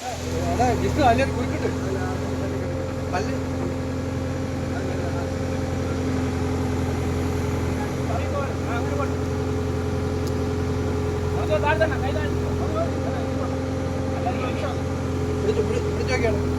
ഇത് അല്ലേ അല്ലേ പിടിച്ചു പിടിച്ചു നോക്കിയാണ്